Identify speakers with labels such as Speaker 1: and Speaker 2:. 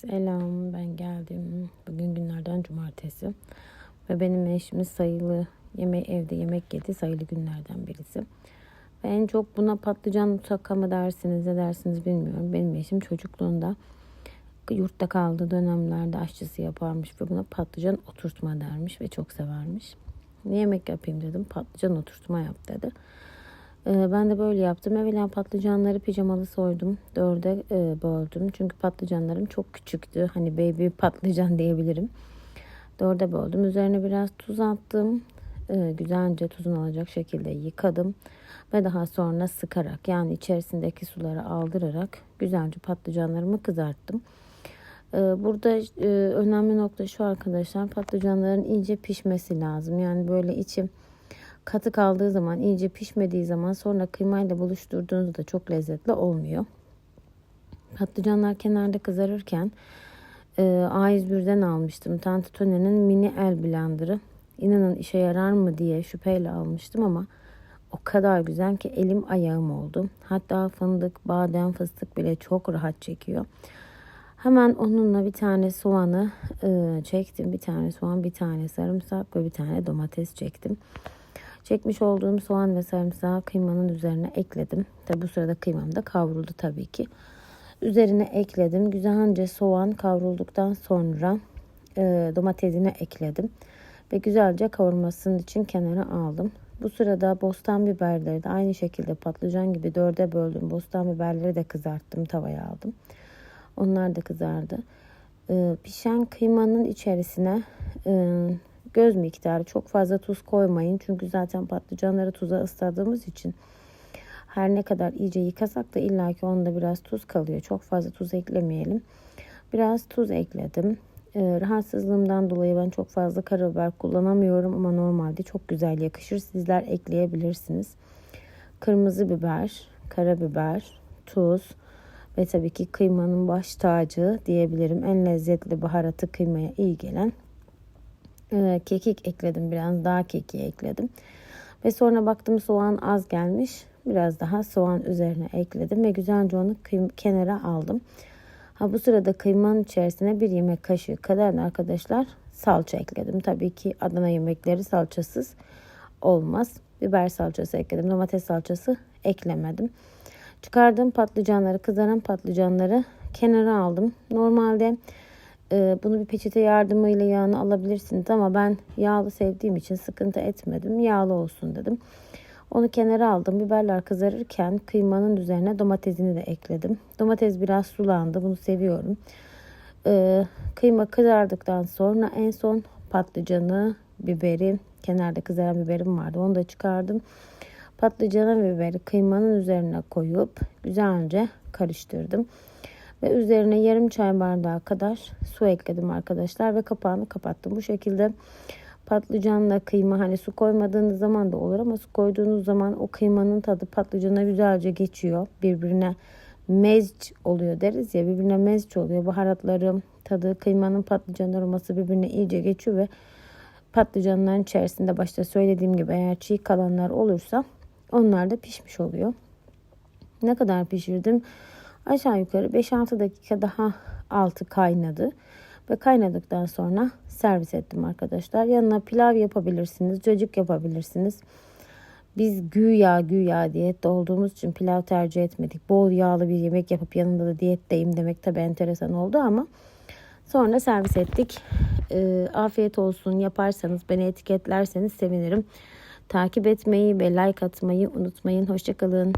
Speaker 1: Selam ben geldim. Bugün günlerden cumartesi. Ve benim eşimiz sayılı yeme evde yemek yedi sayılı günlerden birisi. Ve en çok buna patlıcan musakka mı dersiniz ne dersiniz bilmiyorum. Benim eşim çocukluğunda yurtta kaldığı dönemlerde aşçısı yaparmış ve buna patlıcan oturtma dermiş ve çok severmiş. Ne yemek yapayım dedim patlıcan oturtma yap dedi. Ee, Ben de böyle yaptım. Evvela patlıcanları pijamalı soydum. Dörde e, böldüm. Çünkü patlıcanlarım çok küçüktü. Hani baby patlıcan diyebilirim. Dörde böldüm. Üzerine biraz tuz attım. Ee, Güzelce tuzunu alacak şekilde yıkadım. Ve daha sonra sıkarak yani içerisindeki suları aldırarak güzelce patlıcanlarımı kızarttım. Ee, Burada e, önemli nokta şu arkadaşlar patlıcanların iyice pişmesi lazım. Yani böyle içi katı kaldığı zaman iyice pişmediği zaman sonra kıymayla buluşturduğunuzda çok lezzetli olmuyor. Patlıcanlar kenarda kızarırken e, A101'den almıştım. Tante Tone'nin mini el blenderı. İnanın işe yarar mı diye şüpheyle almıştım ama o kadar güzel ki elim ayağım oldu. Hatta fındık, badem, fıstık bile çok rahat çekiyor. Hemen onunla bir tane soğanı e, çektim. Bir tane soğan, bir tane sarımsak ve bir tane domates çektim. Çekmiş olduğum soğan ve sarımsağı kıymanın üzerine ekledim. Tabi bu sırada kıymam da kavruldu tabii ki. Üzerine ekledim. Güzelce soğan kavrulduktan sonra e, domatesini ekledim. Ve güzelce kavurmasının için kenara aldım. Bu sırada bostan biberleri de aynı şekilde patlıcan gibi dörde böldüm. Bostan biberleri de kızarttım tavaya aldım. Onlar da kızardı. Ee, pişen kıymanın içerisine e, göz miktarı çok fazla tuz koymayın. Çünkü zaten patlıcanları tuza ısladığımız için her ne kadar iyice yıkasak da illaki onda biraz tuz kalıyor. Çok fazla tuz eklemeyelim. Biraz tuz ekledim. Ee, rahatsızlığımdan dolayı ben çok fazla karabiber kullanamıyorum ama normalde çok güzel yakışır. Sizler ekleyebilirsiniz. Kırmızı biber, karabiber, tuz ve tabii ki kıymanın baş tacı diyebilirim. En lezzetli baharatı kıymaya iyi gelen ee, kekik ekledim. Biraz daha kekiği ekledim. Ve sonra baktım soğan az gelmiş. Biraz daha soğan üzerine ekledim ve güzelce onu kenara aldım. Ha bu sırada kıymanın içerisine bir yemek kaşığı kadar da arkadaşlar salça ekledim. Tabii ki Adana yemekleri salçasız olmaz. Biber salçası ekledim. Domates salçası eklemedim. Çıkardığım patlıcanları, kızaran patlıcanları kenara aldım. Normalde e, bunu bir peçete yardımıyla yağını alabilirsiniz ama ben yağlı sevdiğim için sıkıntı etmedim. Yağlı olsun dedim. Onu kenara aldım. Biberler kızarırken kıymanın üzerine domatesini de ekledim. Domates biraz sulandı. Bunu seviyorum. Ee, kıyma kızardıktan sonra en son patlıcanı, biberi, kenarda kızaran biberim vardı. Onu da çıkardım. Patlıcanı ve biberi kıymanın üzerine koyup güzelce karıştırdım. Ve üzerine yarım çay bardağı kadar su ekledim arkadaşlar ve kapağını kapattım. Bu şekilde patlıcanla kıyma hani su koymadığınız zaman da olur ama su koyduğunuz zaman o kıymanın tadı patlıcana güzelce geçiyor. Birbirine mezç oluyor deriz ya birbirine mezç oluyor. Baharatları tadı kıymanın patlıcan aroması birbirine iyice geçiyor ve patlıcanların içerisinde başta söylediğim gibi eğer çiğ kalanlar olursa onlar da pişmiş oluyor. Ne kadar pişirdim? Aşağı yukarı 5-6 dakika daha altı kaynadı. Ve kaynadıktan sonra servis ettim arkadaşlar. Yanına pilav yapabilirsiniz, cacık yapabilirsiniz. Biz güya güya diyette olduğumuz için pilav tercih etmedik. Bol yağlı bir yemek yapıp yanında da diyetteyim demek tabi enteresan oldu ama sonra servis ettik. Ee, afiyet olsun yaparsanız beni etiketlerseniz sevinirim. Takip etmeyi ve like atmayı unutmayın. Hoşçakalın.